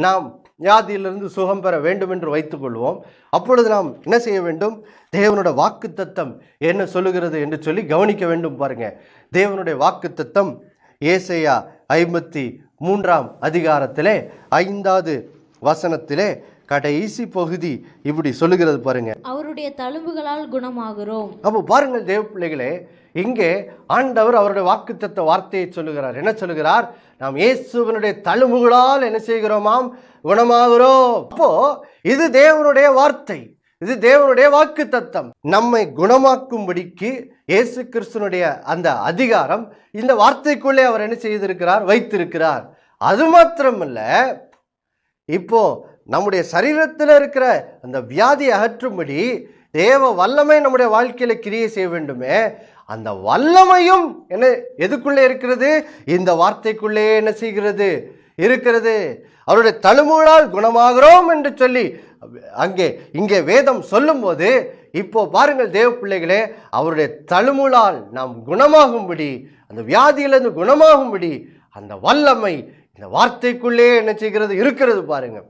நாம் வியாதியிலிருந்து சுகம் பெற வேண்டும் என்று வைத்துக்கொள்வோம். அப்பொழுது நாம் என்ன செய்ய வேண்டும்? தேவனோட வாக்கு தத்தம் என்ன சொல்லுகிறது என்று சொல்லி கவனிக்க வேண்டும் பாருங்க. தேவனுடைய வாக்கு தத்தம் ஏசையா ஐம்பத்தி மூன்றாம் அதிகாரத்திலே ஐந்தாவது வசனத்திலே கடைசி பகுதி இப்படி சொல்லுகிறது பாருங்க. அவருடைய தழும்புகளால் குணமாகிறோம். அப்போ பாருங்கள் தேவ பிள்ளைகளே இங்கே ஆண்டவர் அவருடைய வாக்குத்தத்த வார்த்தையை சொல்லுகிறார். என்ன சொல்லுகிறார்? நாம் இயேசுவனுடைய தழும்புகளால் என்ன செய்கிறோமாம்? குணமாகிறோம். அப்போ இது தேவனுடைய வார்த்தை இது தேவனுடைய வாக்கு தத்தம் நம்மை குணமாக்கும்படிக்கு இயேசு கிறிஸ்துனுடைய அந்த அதிகாரம் இந்த வார்த்தைக்குள்ளே அவர் என்ன செய்திருக்கிறார்? வைத்திருக்கிறார். அது மாத்திரமல்ல இப்போ நம்முடைய சரீரத்தில் இருக்கிற அந்த வியாதியை அகற்றும்படி தேவ வல்லமை நம்முடைய வாழ்க்கையில் கிரியை செய்ய வேண்டுமே. அந்த வல்லமையும் என்ன எதுக்குள்ளே இருக்கிறது? இந்த வார்த்தைக்குள்ளே என்ன செய்கிறது? இருக்கிறது. அவருடைய தழுமூழால் குணமாகிறோம் என்று சொல்லி அங்கே இங்கே வேதம் சொல்லும்போது இப்போ பாருங்கள் தேவ பிள்ளைகளே அவருடைய தழுமுளால் நாம் குணமாகும்படி அந்த வியாதியிலிருந்து குணமாகும்படி அந்த வல்லமை இந்த வார்த்தைக்குள்ளே என்ன செய்கிறது? இருக்கிறது பாருங்கள்.